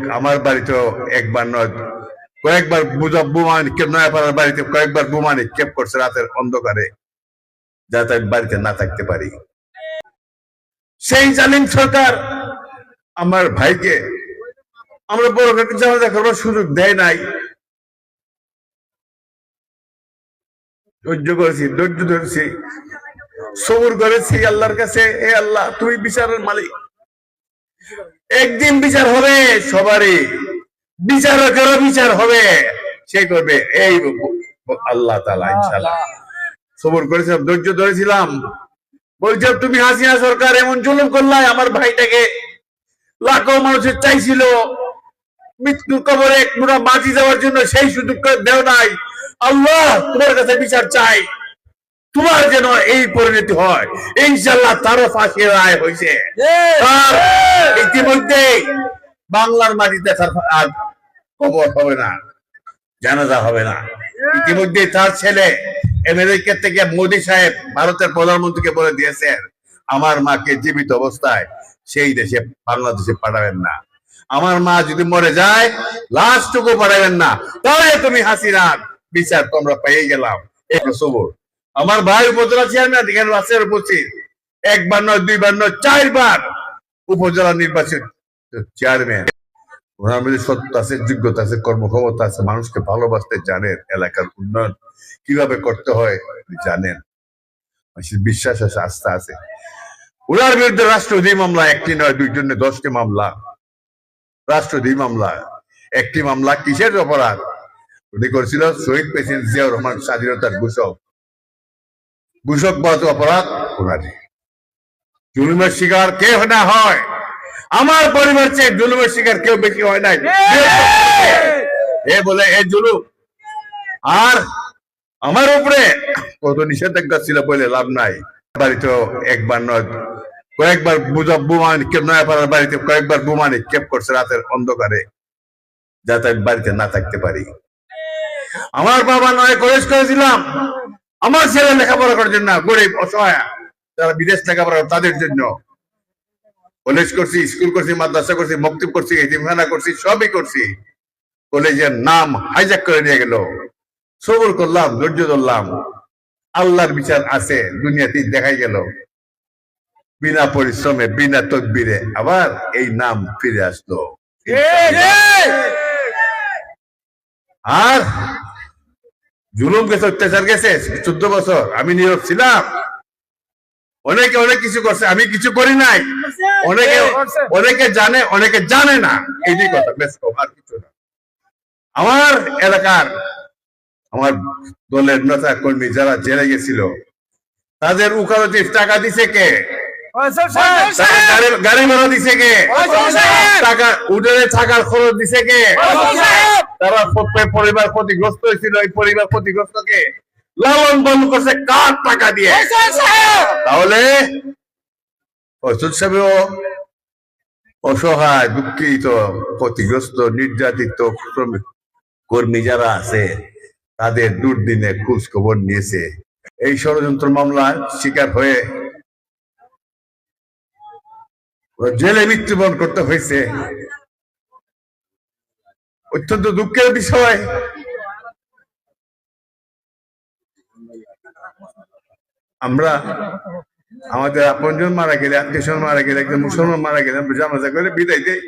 হোক আমার বাড়িতেও একবার নয়, কয়েকবার বোমা নিক্ষেপ, নয়াপাড়ার বাড়িতে কয়েকবার বোমা নিক্ষেপ করছে রাতের অন্ধকারে, যাতে বাড়িতে না থাকতে পারি। সেই জালিম সরকার আমার ভাইকে, আমরা বড় ঘাটে জানাজা করবার সুযোগ দেয় নাই। ধৈর্য করেছি ধৈর্য ধরেছি, সবুর করেছি আল্লাহর কাছে এ আল্লাহ, তুমি বিচারের মালিক। একদিন বিচার হবে সবারই। বিচারকেরও বিচার হবে। সে করবে এই আল্লাহ তালা ইনশাল্লাহ সবর করেছিলাম ধৈর্য ধরেছিলাম। বলছিলাম তুমি হাসিনা সরকার এমন জুলুম করলাই আমার ভাইটাকে লাখো মানুষের চাইছিল। মৃত্যু কবরে এক মুঠা মাটি যাওয়ার জন্য সেই সুযোগ করে দেও নাই। আল্লাহ তোমার কাছে বিচার চাই। যেন এই পরিণতি হয়। ইনশাল্লাহ তারও ফাঁসি রায় হয়েছে ইতিমধ্যে বাংলার মাটিতে তার কবর হবে না জানাজা হবে না। ইতিমধ্যে তার ছেলে আমেরিকা থেকে মোদী সাহেব ভারতের প্রধানমন্ত্রীকে বলে দিয়েছেন আমার মাকে জীবিত অবস্থায় সেই দেশে বাংলাদেশে পাঠাবেন না। আমার মা যদি মরে যায় লাশটুকু পাঠাবেন না। তাহলে তুমি হাসিনার বিচার তোমরা পেয়ে গেলাম। একটু সবর। আমার ভাই উপজেলা চেয়ারম্যান এখানে রাস্তায় উপস্থিত। একবার নয়, দুইবার নয়, চারবার উপজেলা নির্বাচিত চেয়ারম্যান ওনার মধ্যে সত্য আছে, যোগ্যতা আছে, কর্মক্ষমতা আছে, মানুষকে ভালোবাসতে জানেন এলাকার উন্নয়ন। কীভাবে করতে হয় জানেন। বিশ্বাস আছে, আস্থা আছে। ওনার বিরুদ্ধে রাষ্ট্রদ্রোহী মামলা একটি নয় দুইটি নয় দশটি মামলা। রাষ্ট্রদ্রোহী মামলা, একটি মামলা কিসের অপরাধ? উনি করেছিল শহীদ প্রেসিডেন্ট জিয়াউর রহমান স্বাধীনতার ঘোষক। ঘোষক বাদ অপরাধ ওনারই জুলুমের শিকার কে না হয়। আমার পরিবার চেয়ে জুলুমের শিকার কেউ বেশি হয় নাই। এ বলে, এ জুলুম। আর আমার উপরে কত নিষেধাজ্ঞা ছিল বলে লাভ নাই। বাড়িতেও একবার নয়, কয়েকবার বোমা নিক্ষেপ নয়াপাড়ার বাড়িতে কয়েকবার বোমা নিক্ষেপ করছে রাতের অন্ধকারে, যাতে বাড়িতে না থাকতে পারি। আমার বাবা নয়, কলেজ করেছিলাম। আমার ছেলে লেখাপড়া করার জন্য গরিব অসহায়। যারা বিদেশ লেখাপড়া তাদের জন্য। কলেজ করছি স্কুল করছি মাদ্রাসা করছি মক্তিব করছি এতিমখানা করছি সবই করছি। কলেজের নাম হাইজাক করে নিয়ে গেল। সবর করলাম ধৈর্য ধরলাম। আল্লাহর বিচার আছে দুনিয়াতে দেখাই গেল। বিনা পরিশ্রমে বিনা তকবিরে আবার এই নাম ফিরে আসলো। আর জুলুম গেছে অত্যাচার গেছে চোদ্দ বছর। আমি নীরব ছিলাম। অনেকে অনেক কিছু করছে আমি কিছু করি নাই। অনেকে অনেকে জানে অনেকে জানে না। এইটাই কথা বেশ আর কিছু না। আমার এলাকার আমার দলের নেতা কর্মী যারা জেলে গেছিল তাদের উকালতি টাকা দিছে কে? গাড়ি- গাড়ি ভাড়া দিছে কে? টাকা উঠে থাকার খরচ দিছে কে? তারা পরিবার ক্ষতিগ্রস্ত হয়েছিল। এই পরিবার ক্ষতিগ্রস্তকে লালন পালন করছে কার টাকা দিয়ে? তাহলে সাহেবও অসহায় দুঃখিত ক্ষতিগ্রস্ত নির্যাতিত শ্রমিক কর্মী যারা আছে তাদের দুর্দিনে খোঁজ খবর নিয়েছে। এই ষড়যন্ত্র মামলার শিকার হয়ে জেলে মৃত্যুবরণ করতে হয়েছে। অত্যন্ত দুঃখের বিষয়। আমরা আমাদের আপনজন মারা গেলে, আত্মীয় মারা গেলে, একজন মুসলমান মারা গেলে আমরা জানাজা করে বিদায় দিই।